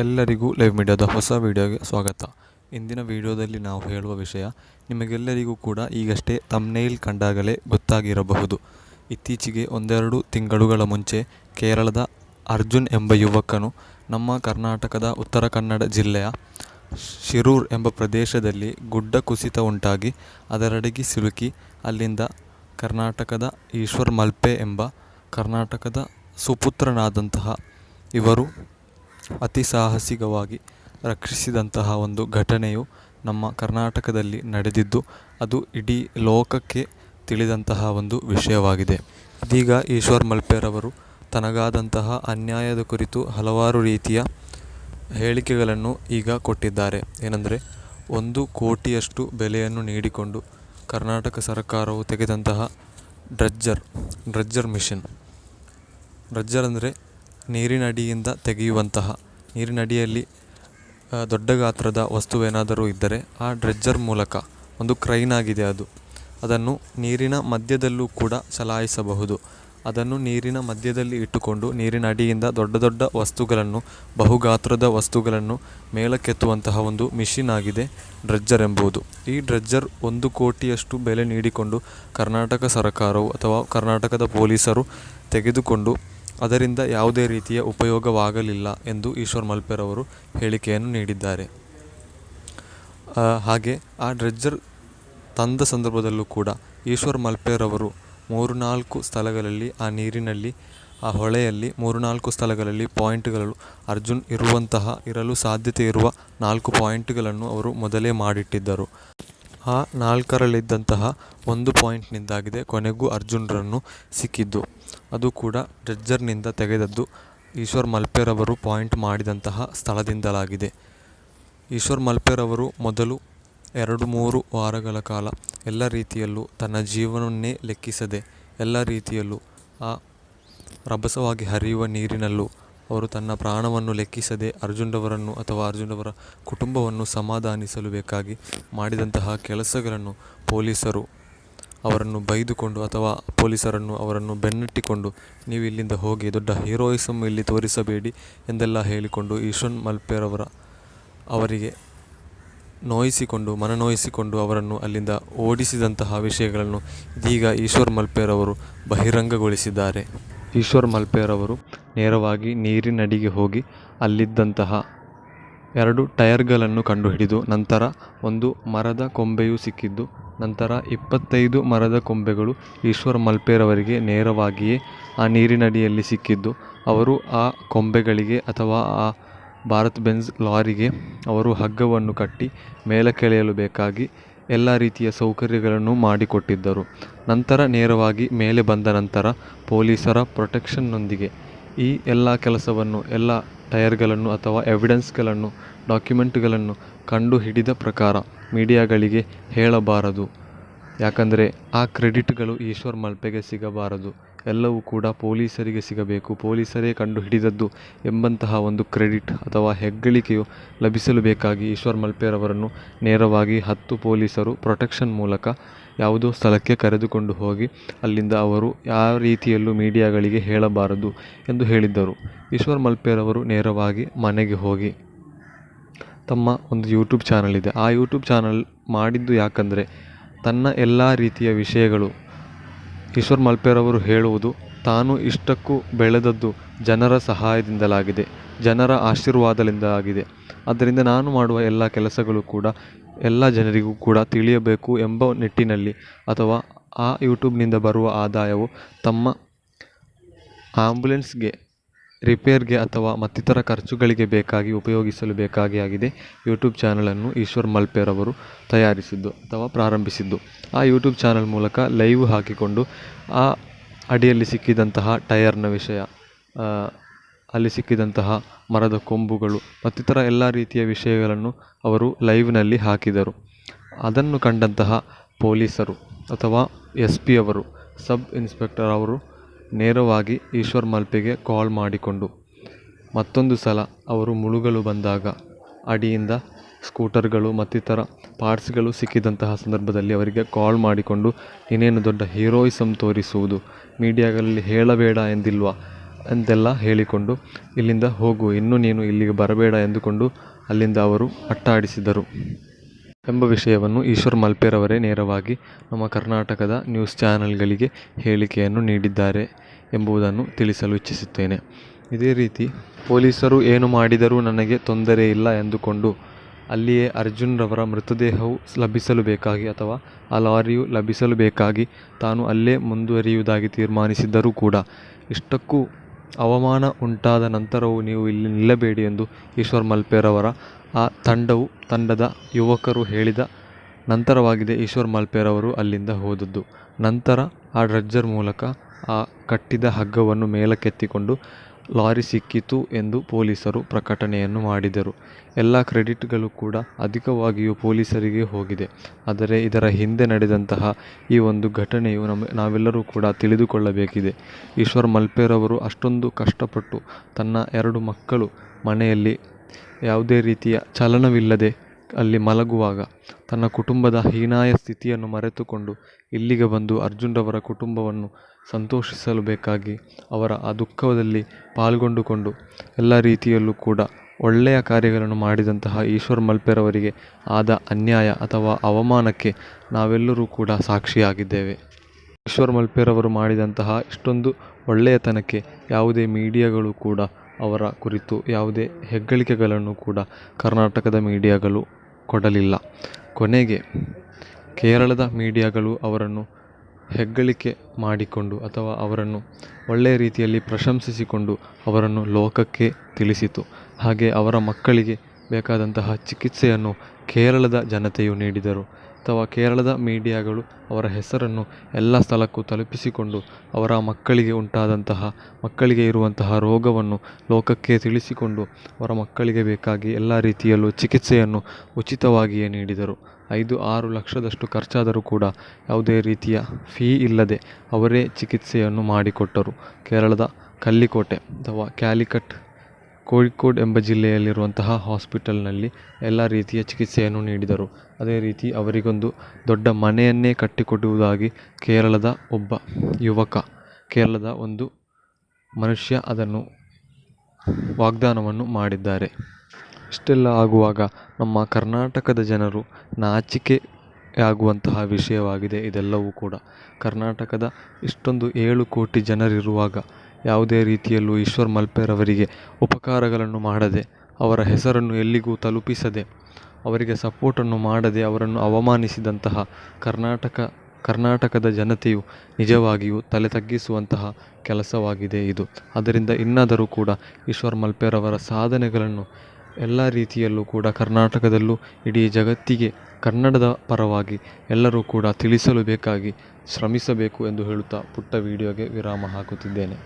ಎಲ್ಲರಿಗೂ ಲೈವ್ ಮೀಡಿಯಾದ ಹೊಸ ವಿಡಿಯೋಗೆ ಸ್ವಾಗತ. ಇಂದಿನ ವಿಡಿಯೋದಲ್ಲಿ ನಾವು ಹೇಳುವ ವಿಷಯ, ನಿಮಗೆಲ್ಲರಿಗೂ ಕೂಡ ಈಗಷ್ಟೇ ತಮ್ನೇಲ್ ಕಂಡಾಗಲೇ ಗೊತ್ತಾಗಿರಬಹುದು. ಇತ್ತೀಚೆಗೆ ಒಂದೆರಡು ತಿಂಗಳುಗಳ ಮುಂಚೆ ಕೇರಳದ ಅರ್ಜುನ್ ಎಂಬ ಯುವಕನು ನಮ್ಮ ಕರ್ನಾಟಕದ ಉತ್ತರ ಕನ್ನಡ ಜಿಲ್ಲೆಯ ಶಿರೂರ್ ಎಂಬ ಪ್ರದೇಶದಲ್ಲಿ ಗುಡ್ಡ ಕುಸಿತ ಉಂಟಾಗಿ ಅದರಡಿಗೆ ಸಿಲುಕಿ ಅಲ್ಲಿಂದ ಕರ್ನಾಟಕದ ಈಶ್ವರ್ ಮಲ್ಪೆ ಎಂಬ ಕರ್ನಾಟಕದ ಸುಪುತ್ರನಾದಂತಹ ಇವರು ಅತಿ ಸಾಹಸಿಕವಾಗಿ ರಕ್ಷಿಸಿದಂತಹ ಒಂದು ಘಟನೆಯು ನಮ್ಮ ಕರ್ನಾಟಕದಲ್ಲಿ ನಡೆದಿದ್ದು, ಅದು ಇಡೀ ಲೋಕಕ್ಕೆ ತಿಳಿದಂತಹ ಒಂದು ವಿಷಯವಾಗಿದೆ. ಇದೀಗ ಈಶ್ವರ್ ಮಲ್ಪೆರವರು ತನಗಾದಂತಹ ಅನ್ಯಾಯದ ಕುರಿತು ಹಲವಾರು ರೀತಿಯ ಹೇಳಿಕೆಗಳನ್ನು ಈಗ ಕೊಟ್ಟಿದ್ದಾರೆ. ಏನಂದರೆ, ಒಂದು ಕೋಟಿಯಷ್ಟು ಬೆಲೆಯನ್ನು ನೀಡಿಕೊಂಡು ಕರ್ನಾಟಕ ಸರ್ಕಾರವು ತೆಗೆದಂತಹ ಡ್ರಜ್ಜರ್ ಡ್ರಜ್ಜರ್ ಮಿಷನ್. ಡ್ರಜ್ಜರ್ ಅಂದರೆ ನೀರಿನಡಿಯಿಂದ ತೆಗೆಯುವಂತಹ, ನೀರಿನಡಿಯಲ್ಲಿ ದೊಡ್ಡ ಗಾತ್ರದ ವಸ್ತುವೇನಾದರೂ ಇದ್ದರೆ ಆ ಡ್ರೆಜ್ಜರ್ ಮೂಲಕ ಒಂದು ಕ್ರೈನ್ ಆಗಿದೆ ಅದು. ಅದನ್ನು ನೀರಿನ ಮಧ್ಯದಲ್ಲೂ ಕೂಡ ಚಲಾಯಿಸಬಹುದು. ಅದನ್ನು ನೀರಿನ ಮಧ್ಯದಲ್ಲಿ ಇಟ್ಟುಕೊಂಡು ನೀರಿನ ಅಡಿಯಿಂದ ದೊಡ್ಡ ದೊಡ್ಡ ವಸ್ತುಗಳನ್ನು, ಬಹುಗಾತ್ರದ ವಸ್ತುಗಳನ್ನು ಮೇಲಕ್ಕೆತ್ತುವಂತಹ ಒಂದು ಮಿಷಿನ್ ಆಗಿದೆ ಡ್ರೆಜ್ಜರ್ ಎಂಬುದು. ಈ ಡ್ರೆಜ್ಜರ್ ಒಂದು ಕೋಟಿಯಷ್ಟು ಬೆಲೆ ನೀಡಿಕೊಂಡು ಕರ್ನಾಟಕ ಸರ್ಕಾರವು ಅಥವಾ ಕರ್ನಾಟಕದ ಪೊಲೀಸರು ತೆಗೆದುಕೊಂಡು ಅದರಿಂದ ಯಾವುದೇ ರೀತಿಯ ಉಪಯೋಗವಾಗಲಿಲ್ಲ ಎಂದು ಈಶ್ವರ್ ಮಲ್ಪೆರವರು ಹೇಳಿಕೆಯನ್ನು ನೀಡಿದ್ದಾರೆ. ಹಾಗೆ ಆ ಡ್ರೆಜ್ಜರ್ ತಂದ ಸಂದರ್ಭದಲ್ಲೂ ಕೂಡ ಈಶ್ವರ್ ಮಲ್ಪೆರವರು ಮೂರು ನಾಲ್ಕು ಸ್ಥಳಗಳಲ್ಲಿ ಆ ನೀರಿನಲ್ಲಿ, ಆ ಹೊಳೆಯಲ್ಲಿ ಮೂರು ನಾಲ್ಕು ಸ್ಥಳಗಳಲ್ಲಿ ಪಾಯಿಂಟ್ಗಳು ಅರ್ಜುನ್ ಇರುವಂತಹ ಇರಲು ಸಾಧ್ಯತೆ ಇರುವ ನಾಲ್ಕು ಪಾಯಿಂಟ್ಗಳನ್ನು ಅವರು ಮೊದಲೇ ಮಾಡಿಟ್ಟಿದ್ದರು. ಆ ನಾಲ್ಕರಲ್ಲಿದ್ದಂತಹ ಒಂದು ಪಾಯಿಂಟ್ನಿಂದಾಗಿದೆ ಕೊನೆಗೂ ಅರ್ಜುನ್ರನ್ನು ಸಿಕ್ಕಿದ್ದು. ಅದು ಕೂಡ ಡ್ರೆಜ್ಜರ್ನಿಂದ ತೆಗೆದದ್ದು. ಈಶ್ವರ್ ಮಲ್ಪೆರವರು ಪಾಯಿಂಟ್ ಮಾಡಿದಂತಹ ಸ್ಥಳದಿಂದಲಾಗಿದೆ. ಈಶ್ವರ್ ಮಲ್ಪೆರವರು ಮೊದಲು ಎರಡು ಮೂರು ವಾರಗಳ ಕಾಲ ಎಲ್ಲ ರೀತಿಯಲ್ಲೂ ತನ್ನ ಜೀವನವನ್ನೇ ಲೆಕ್ಕಿಸದೆ ಎಲ್ಲ ರೀತಿಯಲ್ಲೂ ಆ ರಭಸವಾಗಿ ಹರಿಯುವ ನೀರಿನಲ್ಲೂ ಅವರು ತನ್ನ ಪ್ರಾಣವನ್ನು ಲೆಕ್ಕಿಸದೆ ಅರ್ಜುನವರನ್ನು ಅಥವಾ ಅರ್ಜುನವರ ಕುಟುಂಬವನ್ನು ಸಮಾಧಾನಿಸಲು ಬೇಕಾಗಿ ಮಾಡಿದಂತಹ ಕೆಲಸಗಳನ್ನು ಪೊಲೀಸರು ಅವರನ್ನು ಬೈದುಕೊಂಡು ಅಥವಾ ಪೊಲೀಸರನ್ನು ಅವರನ್ನು ಬೆನ್ನಟ್ಟಿಕೊಂಡು ನೀವು ಇಲ್ಲಿಂದ ಹೋಗಿ ದೊಡ್ಡ ಹೀರೋಯಿಸಮ್ ಇಲ್ಲಿ ತೋರಿಸಬೇಡಿ ಎಂದೆಲ್ಲ ಹೇಳಿಕೊಂಡು ಈಶ್ವನ್ ಮಲ್ಪೆರವರ ಅವರಿಗೆ ನೋಯಿಸಿಕೊಂಡು, ಮನನೋಯಿಸಿಕೊಂಡು ಅವರನ್ನು ಅಲ್ಲಿಂದ ಓಡಿಸಿದಂತಹ ವಿಷಯಗಳನ್ನು ಇದೀಗ ಈಶ್ವರ್ ಮಲ್ಪೇರವರು ಬಹಿರಂಗಗೊಳಿಸಿದ್ದಾರೆ. ಈಶ್ವರ್ ಮಲ್ಪೇರವರು ನೇರವಾಗಿ ನೀರಿನಡಿಗೆ ಹೋಗಿ ಅಲ್ಲಿದ್ದಂತಹ ಎರಡು ಟೈರ್ಗಳನ್ನು ಕಂಡುಹಿಡಿದು ನಂತರ ಒಂದು ಮರದ ಕೊಂಬೆಯೂ ಸಿಕ್ಕಿದ್ದು ನಂತರ ಇಪ್ಪತ್ತೈದು ಮರದ ಕೊಂಬೆಗಳು ಈಶ್ವರ್ ಮಲ್ಪೆರವರಿಗೆ ನೇರವಾಗಿಯೇ ಆ ನೀರಿನಡಿಯಲ್ಲಿ ಸಿಕ್ಕಿದ್ದು. ಅವರು ಆ ಕೊಂಬೆಗಳಿಗೆ ಅಥವಾ ಆ ಭಾರತ್ ಬೆಂಜ್ ಲಾರಿಗೆ ಅವರು ಹಗ್ಗವನ್ನು ಕಟ್ಟಿ ಮೇಲಕ್ಕೆಳೆಯಲು ಬೇಕಾಗಿ ಎಲ್ಲ ರೀತಿಯ ಸೌಕರ್ಯಗಳನ್ನು ಮಾಡಿಕೊಟ್ಟಿದ್ದರು. ನಂತರ ನೇರವಾಗಿ ಮೇಲೆ ಬಂದ ನಂತರ ಪೊಲೀಸರ ಪ್ರೊಟೆಕ್ಷನ್ನೊಂದಿಗೆ ಈ ಎಲ್ಲ ಕೆಲಸವನ್ನು, ಎಲ್ಲ ಟಯರ್ಗಳನ್ನು ಅಥವಾ ಎವಿಡೆನ್ಸ್ಗಳನ್ನು ಡಾಕ್ಯುಮೆಂಟ್ಗಳನ್ನು ಕಂಡು ಹಿಡಿದ ಪ್ರಕಾರ ಮೀಡಿಯಾಗಳಿಗೆ ಹೇಳಬಾರದು. ಯಾಕಂದರೆ ಆ ಕ್ರೆಡಿಟ್ಗಳು ಈಶ್ವರ್ ಮಲ್ಪೆಗೆ ಸಿಗಬಾರದು. ಎಲ್ಲವೂ ಕೂಡ ಪೊಲೀಸರಿಗೆ ಸಿಗಬೇಕು. ಪೊಲೀಸರೇ ಕಂಡು ಹಿಡಿದದ್ದು ಎಂಬಂತಹ ಒಂದು ಕ್ರೆಡಿಟ್ ಅಥವಾ ಹೆಗ್ಗಳಿಕೆಯು ಲಭಿಸಲು ಬೇಕಾಗಿ ಈಶ್ವರ್ ಮಲ್ಪೆರವರನ್ನು ನೇರವಾಗಿ ಹತ್ತು ಪೊಲೀಸರು ಪ್ರೊಟೆಕ್ಷನ್ ಮೂಲಕ ಯಾವುದೋ ಸ್ಥಳಕ್ಕೆ ಕರೆದುಕೊಂಡು ಹೋಗಿ ಅಲ್ಲಿಂದ ಅವರು ಯಾವ ರೀತಿಯಲ್ಲೂ ಮೀಡಿಯಾಗಳಿಗೆ ಹೇಳಬಾರದು ಎಂದು ಹೇಳಿದ್ದರು. ಈಶ್ವರ್ ಮಲ್ಪೆರವರು ನೇರವಾಗಿ ಮನೆಗೆ ಹೋಗಿ ತಮ್ಮ ಒಂದು ಯೂಟ್ಯೂಬ್ ಚಾನಲ್ ಇದೆ. ಆ ಯೂಟ್ಯೂಬ್ ಚಾನಲ್ ಮಾಡಿದ್ದು ಯಾಕಂದರೆ ತನ್ನ ಎಲ್ಲ ರೀತಿಯ ವಿಷಯಗಳು ಈಶ್ವರ್ ಮಲ್ಪೆರವರು ಹೇಳುವುದು ತಾನು ಇಷ್ಟಕ್ಕೂ ಬೆಳೆದದ್ದು ಜನರ ಸಹಾಯದಿಂದಲಾಗಿದೆ, ಜನರ ಆಶೀರ್ವಾದದಿಂದಾಗಿದೆ. ಆದ್ದರಿಂದ ನಾನು ಮಾಡುವ ಎಲ್ಲ ಕೆಲಸಗಳು ಕೂಡ ಎಲ್ಲ ಜನರಿಗೂ ಕೂಡ ತಿಳಿಯಬೇಕು ಎಂಬ ನಿಟ್ಟಿನಲ್ಲಿ ಅಥವಾ ಆ ಯೂಟ್ಯೂಬ್ನಿಂದ ಬರುವ ಆದಾಯವು ತಮ್ಮ ಆಂಬುಲೆನ್ಸ್ಗೆ ರಿಪೇರ್ಗೆ ಅಥವಾ ಮತ್ತಿತರ ಖರ್ಚುಗಳಿಗೆ ಬೇಕಾಗಿ ಉಪಯೋಗಿಸಲು ಬೇಕಾಗಿ ಆಗಿದೆ ಯೂಟ್ಯೂಬ್ ಚಾನಲನ್ನು ಈಶ್ವರ್ ಮಲ್ಪೆರವರು ತಯಾರಿಸಿದ್ದು ಅಥವಾ ಪ್ರಾರಂಭಿಸಿದ್ದು. ಆ ಯೂಟ್ಯೂಬ್ ಚಾನಲ್ ಮೂಲಕ ಲೈವ್ ಹಾಕಿಕೊಂಡು ಆ ಅಡಿಯಲ್ಲಿ ಸಿಕ್ಕಿದಂತಹ ಟಯರ್ನ ವಿಷಯ ಅಲ್ಲಿ ಸಿಕ್ಕಿದಂತಹ ಮರದ ಕೊಂಬುಗಳು ಮತ್ತಿತರ ಎಲ್ಲ ರೀತಿಯ ವಿಷಯಗಳನ್ನು ಅವರು ಲೈವ್ನಲ್ಲಿ ಹಾಕಿದರು. ಅದನ್ನು ಕಂಡಂತಹ ಪೊಲೀಸರು ಅಥವಾ ಎಸ್ ಪಿ ಅವರು ಸಬ್ ಇನ್ಸ್ಪೆಕ್ಟರ್ ಅವರು ನೇರವಾಗಿ ಈಶ್ವರ್ ಮಲ್ಪೆಗೆ ಕಾಲ್ ಮಾಡಿಕೊಂಡು. ಮತ್ತೊಂದು ಸಲ ಅವರು ಮುಳುಗಲು ಬಂದಾಗ ಅಡಿಯಿಂದ ಸ್ಕೂಟರ್ಗಳು ಮತ್ತಿತರ ಪಾರ್ಟ್ಸ್ಗಳು ಸಿಕ್ಕಿದಂತಹ ಸಂದರ್ಭದಲ್ಲಿ ಅವರಿಗೆ ಕಾಲ್ ಮಾಡಿಕೊಂಡು ಇನ್ನೇನು ದೊಡ್ಡ ಹೀರೋಯಿಸಮ್ ತೋರಿಸುವುದು? ಮೀಡಿಯಾಗಳಲ್ಲಿ ಹೇಳಬೇಡ ಎಂದಿಲ್ವಾ? ಎಂದೆಲ್ಲ ಹೇಳಿಕೊಂಡು, ಇಲ್ಲಿಂದ ಹೋಗು, ಇನ್ನು ನೀನು ಇಲ್ಲಿಗೆ ಬರಬೇಡ ಎಂದುಕೊಂಡು ಅಲ್ಲಿಂದ ಅವರು ಅಟ್ಟಾಡಿಸಿದರು. ಎಂಬ ವಿಷಯವನ್ನು ಈಶ್ವರ್ ಮಲ್ಪೆರವರೇ ನೇರವಾಗಿ ನಮ್ಮ ಕರ್ನಾಟಕದ ನ್ಯೂಸ್ ಚಾನೆಲ್ಗಳಿಗೆ ಹೇಳಿಕೆಯನ್ನು ನೀಡಿದ್ದಾರೆ ಎಂಬುದನ್ನು ತಿಳಿಸಲು ಇಚ್ಛಿಸುತ್ತೇನೆ. ಇದೇ ರೀತಿ ಪೊಲೀಸರು ಏನು ಮಾಡಿದರೂ ನನಗೆ ತೊಂದರೆ ಇಲ್ಲ ಎಂದುಕೊಂಡು ಅಲ್ಲಿಯೇ ಅರ್ಜುನ್ ರವರ ಮೃತದೇಹವು ಲಭಿಸಲು ಬೇಕಾಗಿ ಅಥವಾ ಆ ಲಾರಿಯು ಲಭಿಸಲು ಬೇಕಾಗಿ ತಾನು ಅಲ್ಲೇ ಮುಂದುವರಿಯುವುದಾಗಿ ತೀರ್ಮಾನಿಸಿದ್ದರೂ ಕೂಡ ಇಷ್ಟಕ್ಕೂ ಅವಮಾನ ಉಂಟಾದ ನಂತರವೂ ನೀವು ಇಲ್ಲಿ ನಿಲ್ಲಬೇಡಿ ಎಂದು ಈಶ್ವರ್ ಮಲ್ಪೇರವರ ಆ ತಂಡವು ತಂಡದ ಯುವಕರು ಹೇಳಿದ ನಂತರವಾಗಿದೆ ಈಶ್ವರ್ ಮಲ್ಪೆರವರು ಅಲ್ಲಿಂದ ಹೋದದ್ದು. ನಂತರ ಆ ಡ್ರಜ್ಜರ್ ಮೂಲಕ ಆ ಕಟ್ಟಿದ ಹಗ್ಗವನ್ನು ಮೇಲಕ್ಕೆತ್ತಿಕೊಂಡು ಲಾರಿ ಸಿಕ್ಕಿತು ಎಂದು ಪೊಲೀಸರು ಪ್ರಕಟಣೆಯನ್ನು ಮಾಡಿದರು. ಎಲ್ಲ ಕ್ರೆಡಿಟ್ಗಳು ಕೂಡ ಅಧಿಕವಾಗಿಯೂ ಪೊಲೀಸರಿಗೆ ಹೋಗಿದೆ. ಆದರೆ ಇದರ ಹಿಂದೆ ನಡೆದಂತಹ ಈ ಒಂದು ಘಟನೆಯು ನಮ್ಮ ನಾವೆಲ್ಲರೂ ಕೂಡ ತಿಳಿದುಕೊಳ್ಳಬೇಕಿದೆ. ಈಶ್ವರ್ ಮಲ್ಪೇರವರು ಅಷ್ಟೊಂದು ಕಷ್ಟಪಟ್ಟು ತನ್ನ ಎರಡು ಮಕ್ಕಳು ಮನೆಯಲ್ಲಿ ಯಾವುದೇ ರೀತಿಯ ಚಲನವಿಲ್ಲದೆ ಅಲ್ಲಿ ಮಲಗುವಾಗ ತನ್ನ ಕುಟುಂಬದ ಹೀನಾಯ ಸ್ಥಿತಿಯನ್ನು ಮರೆತುಕೊಂಡು ಇಲ್ಲಿಗೆ ಬಂದು ಅರ್ಜುನ್ರವರ ಕುಟುಂಬವನ್ನು ಸಂತೋಷಿಸಲು ಬೇಕಾಗಿ ಅವರ ಆ ದುಃಖದಲ್ಲಿ ಪಾಲ್ಗೊಂಡುಕೊಂಡು ಎಲ್ಲ ರೀತಿಯಲ್ಲೂ ಕೂಡ ಒಳ್ಳೆಯ ಕಾರ್ಯಗಳನ್ನು ಮಾಡಿದಂತಹ ಈಶ್ವರ್ ಮಲ್ಪೆರವರಿಗೆ ಆದ ಅನ್ಯಾಯ ಅಥವಾ ಅವಮಾನಕ್ಕೆ ನಾವೆಲ್ಲರೂ ಕೂಡ ಸಾಕ್ಷಿಯಾಗಿದ್ದೇವೆ. ಈಶ್ವರ್ ಮಲ್ಪೆರವರು ಮಾಡಿದಂತಹ ಇಷ್ಟೊಂದು ಒಳ್ಳೆಯತನಕ್ಕೆ ಯಾವುದೇ ಮೀಡಿಯಾಗಳು ಕೂಡ ಅವರ ಕುರಿತು ಯಾವುದೇ ಹೆಗ್ಗಳಿಕೆಗಳನ್ನು ಕೂಡ ಕರ್ನಾಟಕದ ಮೀಡಿಯಾಗಳು ಕೊಡಲಿಲ್ಲ. ಕೊನೆಗೆ ಕೇರಳದ ಮೀಡಿಯಾಗಳು ಅವರನ್ನು ಹೆಗ್ಗಳಿಕೆ ಮಾಡಿಕೊಂಡು ಅಥವಾ ಅವರನ್ನು ಒಳ್ಳೆಯ ರೀತಿಯಲ್ಲಿ ಪ್ರಶಂಸಿಸಿಕೊಂಡು ಅವರನ್ನು ಲೋಕಕ್ಕೆ ತಿಳಿಸಿತು. ಹಾಗೆ ಅವರ ಮಕ್ಕಳಿಗೆ ಬೇಕಾದಂತಹ ಚಿಕಿತ್ಸೆಯನ್ನು ಕೇರಳದ ಜನತೆಯು ನೀಡಿದರು. ಅಥವಾ ಕೇರಳದ ಮೀಡಿಯಾಗಳು ಅವರ ಹೆಸರನ್ನು ಎಲ್ಲ ಸ್ಥಳಕ್ಕೂ ತಲುಪಿಸಿಕೊಂಡು ಅವರ ಮಕ್ಕಳಿಗೆ ಉಂಟಾದಂತಹ, ಮಕ್ಕಳಿಗೆ ಇರುವಂತಹ ರೋಗವನ್ನು ಲೋಕಕ್ಕೆ ತಿಳಿಸಿಕೊಂಡು ಅವರ ಮಕ್ಕಳಿಗೆ ಬೇಕಾಗಿ ಎಲ್ಲ ರೀತಿಯಲ್ಲೂ ಚಿಕಿತ್ಸೆಯನ್ನು ಉಚಿತವಾಗಿಯೇ ನೀಡಿದರು. ಐದು, ಆರು ಲಕ್ಷದಷ್ಟು ಖರ್ಚಾದರೂ ಕೂಡ ಯಾವುದೇ ರೀತಿಯ ಫೀ ಇಲ್ಲದೆ ಅವರೇ ಚಿಕಿತ್ಸೆಯನ್ನು ಮಾಡಿಕೊಟ್ಟರು. ಕೇರಳದ ಕಲ್ಲಿಕೋಟೆ ಅಥವಾ ಕ್ಯಾಲಿಕಟ್ ಕೋಳಿಕೋಡ್ ಎಂಬ ಜಿಲ್ಲೆಯಲ್ಲಿರುವಂತಹ ಹಾಸ್ಪಿಟಲ್ನಲ್ಲಿ ಎಲ್ಲ ರೀತಿಯ ಚಿಕಿತ್ಸೆಯನ್ನು ನೀಡಿದರು. ಅದೇ ರೀತಿ ಅವರಿಗೊಂದು ದೊಡ್ಡ ಮನೆಯನ್ನೇ ಕಟ್ಟಿಕೊಡುವುದಾಗಿ ಕೇರಳದ ಒಬ್ಬ ಯುವಕ, ಕೇರಳದ ಒಂದು ಮನುಷ್ಯ ಅದನ್ನು ವಾಗ್ದಾನವನ್ನು ಮಾಡಿದ್ದಾರೆ. ಇಷ್ಟೆಲ್ಲ ಆಗುವಾಗ ನಮ್ಮ ಕರ್ನಾಟಕದ ಜನರು ನಾಚಿಕೆ ಆಗುವಂತಹ ವಿಷಯವಾಗಿದೆ ಇದೆಲ್ಲವೂ ಕೂಡ. ಕರ್ನಾಟಕದ ಇಷ್ಟೊಂದು ಏಳು ಕೋಟಿ ಜನರಿರುವಾಗ ಯಾವುದೇ ರೀತಿಯಲ್ಲೂ ಈಶ್ವರ್ ಮಲ್ಪೇರವರಿಗೆ ಉಪಕಾರಗಳನ್ನು ಮಾಡದೆ, ಅವರ ಹೆಸರನ್ನು ಎಲ್ಲಿಗೂ ತಲುಪಿಸದೆ, ಅವರಿಗೆ ಸಪೋರ್ಟನ್ನು ಮಾಡದೆ ಅವರನ್ನು ಅವಮಾನಿಸಿದಂತಹ ಕರ್ನಾಟಕ, ಕರ್ನಾಟಕದ ಜನತೆಯು ನಿಜವಾಗಿಯೂ ತಲೆ ತಗ್ಗಿಸುವಂತಹ ಕೆಲಸವಾಗಿದೆ ಇದು. ಅದರಿಂದ ಇನ್ನಾದರೂ ಕೂಡ ಈಶ್ವರ್ ಮಲ್ಪೇರವರ ಸಾಧನೆಗಳನ್ನು ಎಲ್ಲ ರೀತಿಯಲ್ಲೂ ಕೂಡ ಕರ್ನಾಟಕದಲ್ಲೂ ಇಡೀ ಜಗತ್ತಿಗೆ ಕನ್ನಡದ ಪರವಾಗಿ ಎಲ್ಲರೂ ಕೂಡ ತಿಳಿಸಲು ಬೇಕಾಗಿ ಶ್ರಮಿಸಬೇಕು ಎಂದು ಹೇಳುತ್ತಾ ಪುಟ್ಟ ವಿಡಿಯೋಗೆ ವಿರಾಮ ಹಾಕುತ್ತಿದ್ದೇನೆ.